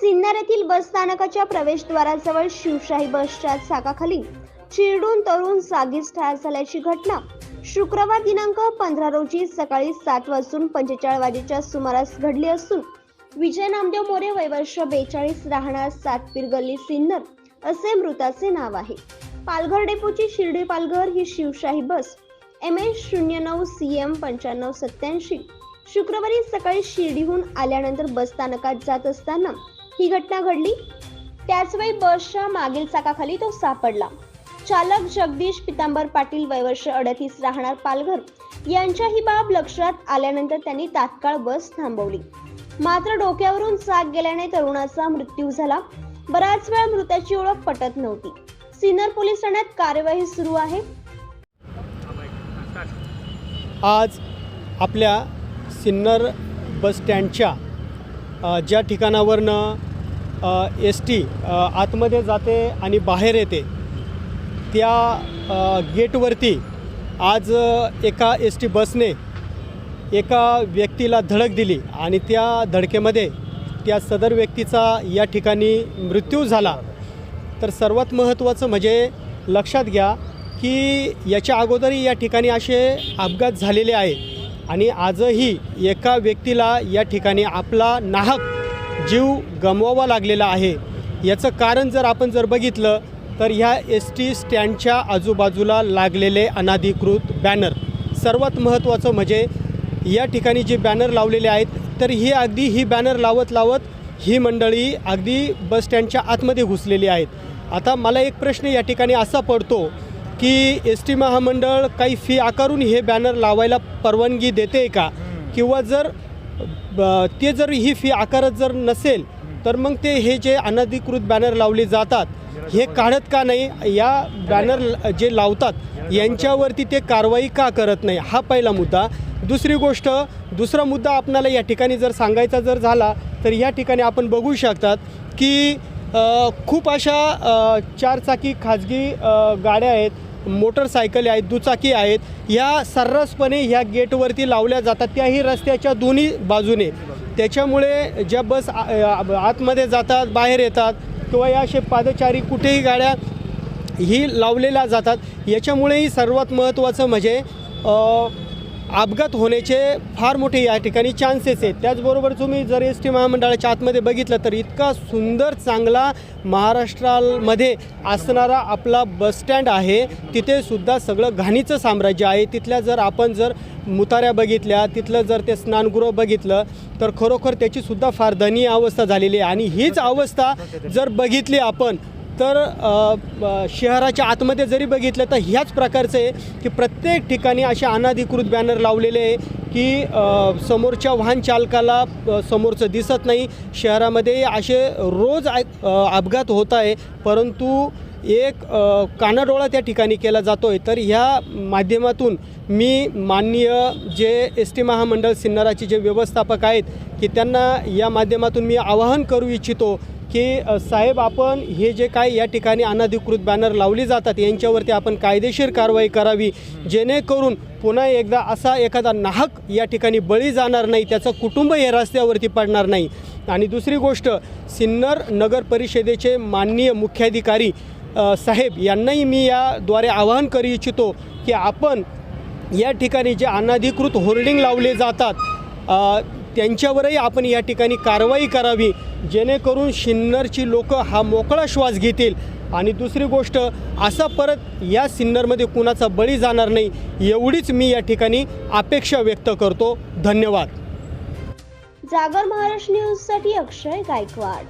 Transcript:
सिन्नर येथील बस स्थानकाच्या प्रवेशद्वाराजवळ शिवशाही बसच्या चाकाखाली चिरडून तरुण जागीच ठार झाल्याची घटना. शुक्रवार दिनांक पंधरा रोजी सकाळी सात वाजून पंचेचाळीस वाजेच्या सुमारास घडली असून विजय नामदेव मोरे वयवर्ष बेचाळीस राहणार सातपीर गल्ली सिन्नर असे मृताचे नाव आहे. पालघर डेपोची शिर्डी पालघर ही शिवशाही बस. एम एस शून्य नऊ सी एम पंच्याण्णव सत्याऐंशी शुक्रवारी सकाळी शिर्डीहून आल्यानंतर बस स्थानकात जात असताना ही घटना घडली. त्याचवेळी बसच्या मागील चाकाखाली तो सापडला. चालक जगदीश पितांबर पाटील वयवर्ष अडतीस राहणार पालघर. यांच्या ही बाब लक्षात आल्यानंतर त्यांनी तात्काळ बस थांबवली. मात्र डोक्यावरून चाक गेल्याने तरुणाचा मृत्यू झाला. बराच वेळ मृताची ओळख पटत नव्हती. सिन्नर पोलीस ठाण्यात कार्यवाही सुरू आहे. आज आपल्या सिन्नर बस स्टँडच्या ज्या ठिकाणावरनं एस टी आतमध्ये जाते आणि बाहेर येते. त्या गेटवरती आज एका एस टी बसने एका व्यक्तीला धडक दिली आणि त्या धडकेमध्ये त्या सदर व्यक्तीचा या ठिकाणी मृत्यू झाला. तर सर्वात महत्त्वाचं म्हणजे लक्षात घ्या की याच्या अगोदरही या ठिकाणी असे अपघात झालेले आहेत आणि आजही एका व्यक्तीला या ठिकाणी आपला नाहक जीव गमवावा लागलेला आहे. याचं कारण जर आपण जर बघितलं तर ह्या एस टी स्टँडच्या आजूबाजूला लागलेले अनाधिकृत बॅनर. सर्वात महत्त्वाचं म्हणजे या ठिकाणी जे बॅनर लावलेले आहेत तर ही अगदी ही बॅनर लावत लावत ही मंडळी अगदी बस स्टँडच्या आतमध्ये घुसलेली आहेत. आता मला एक प्रश्न या ठिकाणी असा पडतो की एस टी महामंडळ काही फी आकारून हे बॅनर लावायला परवानगी देते का? किंवा जर ते जर ही फी आकारत जर नसेल तर मग ते हे जे अनधिकृत बॅनर लावले जातात हे काढत का नाही? या बॅनर जे लावतात यांच्यावरती ते कारवाई का करत नाही? हा पहिला मुद्दा. दुसरी गोष्ट दुसरा मुद्दा आपणाला या ठिकाणी जर सांगायचा जर झाला तर या ठिकाणी आपण बघू शकतात की खूप अशा चारचाकी खाजगी गाड्या आहेत मोटरसायकली आहेत दुचाकी आहेत ह्या सर्रासपणे ह्या गेटवरती लावल्या जातात. त्याही रस्त्याच्या दोन्ही बाजूने. त्याच्यामुळे ज्या बस आ- आतमध्ये जातात बाहेर येतात किंवा या असे पादचारी कुठेही गाड्या ही लावलेल्या जातात. याच्यामुळेही सर्वात महत्त्वाचं म्हणजे अपघात होण्याचे फार मोठे या ठिकाणी चान्सेस आहेत. त्याचबरोबर तुम्ही जर एस टी महामंडळाच्या आतमध्ये बघितलं तर इतका सुंदर चांगला महाराष्ट्रामध्ये असणारा आपला बसस्टँड आहे. तिथेसुद्धा सगळं घाणीचं साम्राज्य आहे. तिथल्या जर आपण जर मुताऱ्या बघितल्या तिथलं जर ते स्नानगृह बघितलं तर खरोखर त्याचीसुद्धा फार दयनीय अवस्था झालेली आहे. आणि हीच अवस्था जर बघितली आपण तर शहराच्या आतमध्ये जरी बघितलं तर ह्याच प्रकारचं आहे की प्रत्येक ठिकाणी असे अनाधिकृत बॅनर लावलेले आहे की समोरच्या वाहन चालकाला समोरचं दिसत नाही. शहरामध्ये असे रोज अपघात होत आहे. परंतु एक कानाडोळा त्या ठिकाणी केला जातो आहे तर ह्या माध्यमातून मी माननीय जे एस टी महामंडळ सिन्नराचे जे व्यवस्थापक आहेत की त्यांना या माध्यमातून मी आवाहन करू इच्छितो की साहेब आपण हे जे काय या ठिकाणी अनधिकृत बॅनर लावली जातात यांच्यावरती आपण कायदेशीर कारवाई करावी जेणेकरून पुन्हा एकदा असा एखादा नाहक या ठिकाणी बळी जाणार नाही त्याचं कुटुंब हे रस्त्यावरती पडणार नाही. आणि दुसरी गोष्ट सिन्नर नगर परिषदेचे माननीय मुख्याधिकारी साहेब यांनाही मी याद्वारे आवाहन करू इच्छितो की आपण या ठिकाणी जे अनधिकृत होर्डिंग लावले जातात त्यांच्यावरही आपण या ठिकाणी कारवाई करावी जेणेकरून सिन्नरची लोक हा मोकळा श्वास घेतील. आणि दुसरी गोष्ट असा परत या सिन्नरमध्ये कुणाचा बळी जाणार नाही एवढीच मी या ठिकाणी अपेक्षा व्यक्त करतो. धन्यवाद. जागर महाराष्ट्र न्यूजसाठी अक्षय गायकवाड.